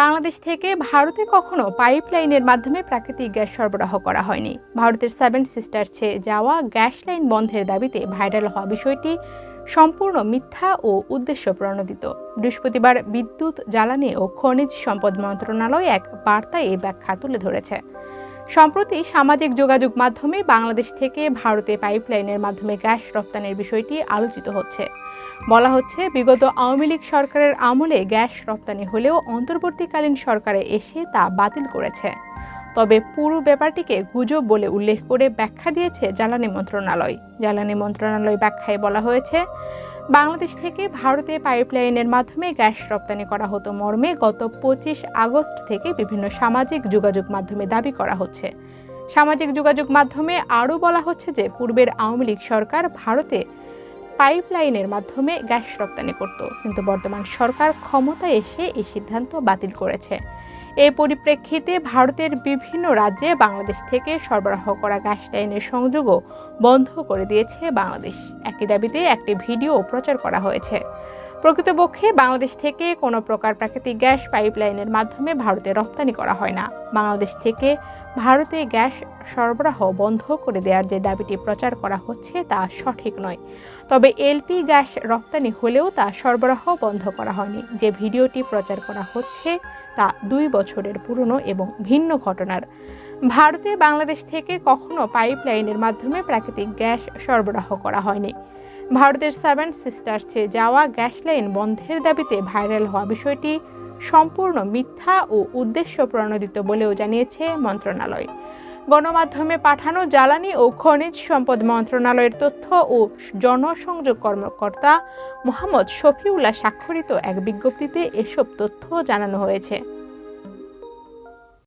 বাংলাদেশ থেকে ভারতে কখনো পাইপলাইনের মাধ্যমে প্রাকৃতিক গ্যাস সরবরাহ করা হয়নি। ভারতের সেভেন সিস্টার্সে যাওয়া গ্যাস লাইন বন্ধের দাবিতে ভাইরাল হওয়া বিষয়টি সম্পূর্ণ মিথ্যা ও উদ্দেশ্য প্রণোদিত। বৃহস্পতিবার বিদ্যুৎ, জ্বালানি ও খনিজ সম্পদ মন্ত্রণালয় এক বার্তায় এই ব্যাখ্যা তুলে ধরেছে। সম্প্রতি সামাজিক যোগাযোগ মাধ্যমে বাংলাদেশ থেকে ভারতে পাইপলাইনের মাধ্যমে গ্যাস রপ্তানির বিষয়টি আলোচিত হচ্ছে। বলা হচ্ছে, বিগত আওয়ামী লীগ সরকারের আমলে গ্যাস রপ্তানি হলেও অন্তর্বর্তীকালীন সরকারে এসে তা বাতিল করেছে। তবে পুরো ব্যাপারটিকে গুজব বলে উল্লেখ করে ব্যাখ্যা দিয়েছে জ্বালানি মন্ত্রণালয়। জ্বালানি মন্ত্রণালয় ব্যাখ্যায় বলা হয়েছে, বাংলাদেশ থেকে ভারতে পাইপলাইনের মাধ্যমে গ্যাস রপ্তানি করা হতো মর্মে গত পঁচিশ আগস্ট থেকে বিভিন্ন সামাজিক যোগাযোগ মাধ্যমে দাবি করা হচ্ছে। সামাজিক যোগাযোগ মাধ্যমে আরও বলা হচ্ছে যে, পূর্বের আওয়ামী লীগ সরকার ভারতে পাইপলাইনের মাধ্যমে গ্যাস রপ্তানি করত। কিন্তু বর্তমান সরকার ক্ষমতায় এসে এই সিদ্ধান্ত বাতিল করেছে। এই পরিপ্রেক্ষিতে ভারতের বিভিন্ন রাজ্যে বাংলাদেশ থেকে সরবরাহ করা গ্যাস লাইনের সংযোগও বন্ধ করে দিয়েছে বাংলাদেশ। একই দাবিতে একটি ভিডিও প্রচার করা হয়েছে। প্রকৃতপক্ষে বাংলাদেশ থেকে কোনো প্রকার প্রাকৃতিক গ্যাস পাইপলাইনের মাধ্যমে ভারতে রপ্তানি করা হয় না। বাংলাদেশ থেকে ভারতে গ্যাস সরবরাহ বন্ধ করে দেওয়ার যে দাবিটি প্রচার করা হচ্ছে তা সঠিক নয়। তবে এলপি গ্যাস রপ্তানি হলেও তা সরবরাহ বন্ধ করা হয়নি। যে ভিডিওটি প্রচার করা হচ্ছে তা দুই বছরের পুরনো এবং ভিন্ন ঘটনার। ভারতে বাংলাদেশ থেকে কখনো পাইপলাইনের মাধ্যমে প্রাকৃতিক গ্যাস সরবরাহ করা হয়নি। ভারতের সেভেন সিস্টার্সে যাওয়া গ্যাস লাইন বন্ধের দাবিতে ভাইরাল হওয়া বিষয়টি সম্পূর্ণ মিথ্যা ও উদ্দেশ্য প্রণোদিত বলেও জানিয়েছে মন্ত্রণালয়। গণমাধ্যমে পাঠানো জ্বালানি ও খনিজ সম্পদ মন্ত্রণালয়ের তথ্য ও জনসংযোগ কর্মকর্তা মোহাম্মদ শফিউল্লাহ স্বাক্ষরিত এক বিজ্ঞপ্তিতে এসব তথ্য জানানো হয়েছে।